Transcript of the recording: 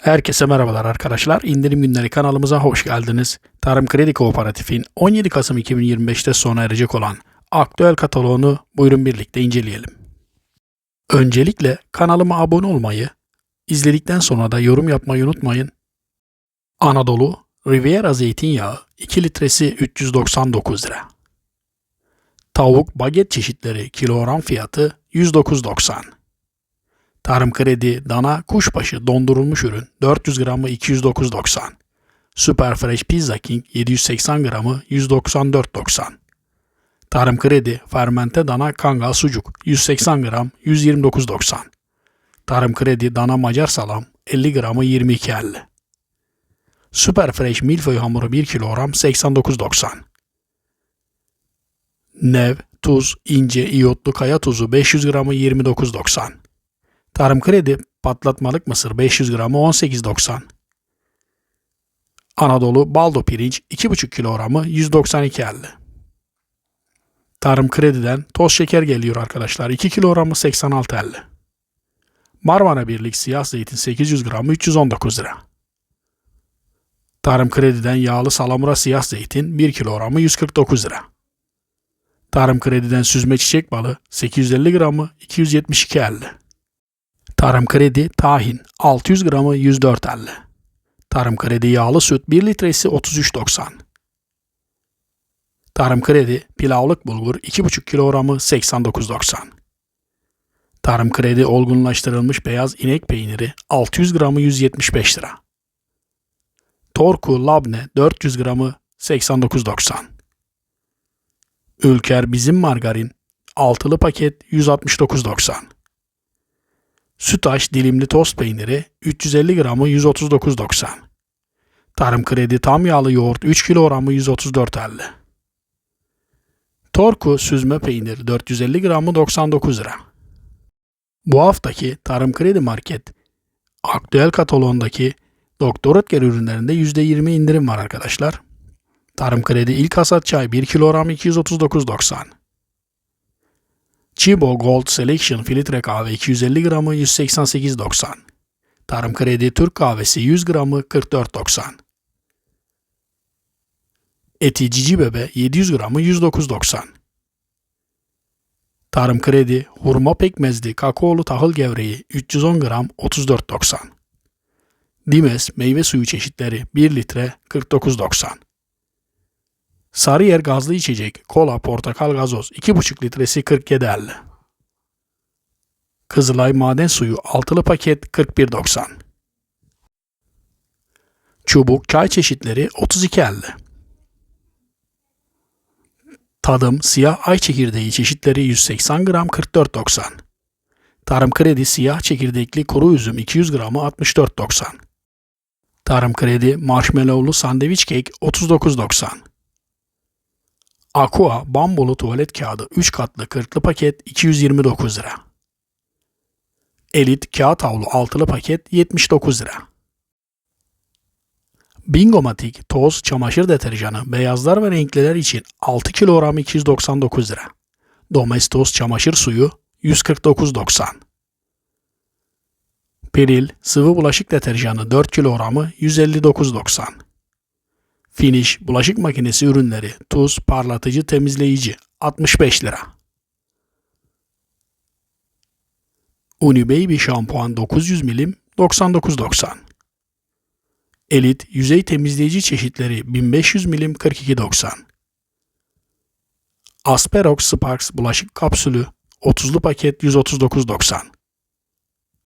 Herkese merhabalar arkadaşlar. İndirim günleri kanalımıza hoş geldiniz. Tarım Kredi Kooperatif'in 17 Kasım 2025'te sona erecek olan aktüel kataloğunu buyurun birlikte inceleyelim. Öncelikle kanalıma abone olmayı, izledikten sonra da yorum yapmayı unutmayın. Anadolu Riviera zeytinyağı 2 litresi 399 lira. Tavuk baget çeşitleri kilogram fiyatı 109.90. Tarım Kredi Dana Kuşbaşı dondurulmuş ürün 400 gramı 209.90. Super Fresh Pizza King 780 gramı 194.90. Tarım Kredi Fermente Dana Kangal Sucuk 180 gram 129.90. Tarım Kredi Dana Macar Salam 50 gramı 22.50. Super Fresh Milföy hamuru 1 kilogram 89.90. Nev, tuz, ince, iyotlu kaya tuzu 500 gramı 29.90. Tarım Kredi patlatmalık mısır 500 gramı 18.90. Anadolu baldo pirinç 2,5 kilogramı 192.50. Tarım Kredi'den toz şeker geliyor arkadaşlar 2 kilogramı 86.50. Marmara Birlik siyah zeytin 800 gramı 319 lira. Tarım Kredi'den yağlı salamura siyah zeytin 1 kilogramı 149 lira. Tarım Kredi'den süzme çiçek balı 850 gramı 272.50. Tarım Kredi tahin 600 gramı 104.50. Tarım Kredi yağlı süt 1 litresi 33.90. Tarım Kredi pilavlık bulgur 2,5 kilogramı 89.90. Tarım Kredi olgunlaştırılmış beyaz inek peyniri 600 gramı 175 lira. Torku labne 400 gramı 89.90. Ülker bizim margarin altılı paket 169.90. Sütaş dilimli tost peyniri 350 gramı 139.90. Tarım Kredi tam yağlı yoğurt 3 kilogramı 134.50. Torku süzme peynir 450 gramı 99 lira. Bu haftaki Tarım Kredi Market aktüel kataloğundaki Doktor Ötker ürünlerinde %20 indirim var arkadaşlar. Tarım Kredi ilk hasat çay 1 kilogram 239.90. Chibo Gold Selection filtre kahve 250 gramı 188.90. Tarım Kredi Türk kahvesi 100 gramı 44.90. Eti Cici Bebe 700 gramı 109.90. Tarım Kredi hurma pekmezli kakaolu tahıl gevreği 310 gram 34.90. Dimes meyve suyu çeşitleri 1 litre 49.90. Sarıyer gazlı içecek kola portakal gazoz 2,5 litresi 47.50. Kızılay maden suyu altılı paket 41.90. Çubuk çay çeşitleri 32.50. Tadım siyah ay çekirdeği çeşitleri 180 gram 44.90. Tarım Kredi siyah çekirdekli kuru üzüm 200 gramı 64.90. Tarım Kredi marshmallowlu sandviç kek 39.90. Aqua bambulu tuvalet kağıdı 3 katlı 40'lı paket 229 lira. Elit kağıt havlu altılı paket 79 lira. Bingomatik toz çamaşır deterjanı beyazlar ve renkliler için 6 kilogram 299 lira. Domestos çamaşır suyu 149.90. Peril sıvı bulaşık deterjanı 4 kilogramı 159.90. Finish bulaşık makinesi ürünleri tuz, parlatıcı, temizleyici 65 lira. Unibaby şampuan 900 milim 99.90. Elit yüzey temizleyici çeşitleri 1500 milim 42.90. Asperox Sparks bulaşık kapsülü 30'lu paket 139.90.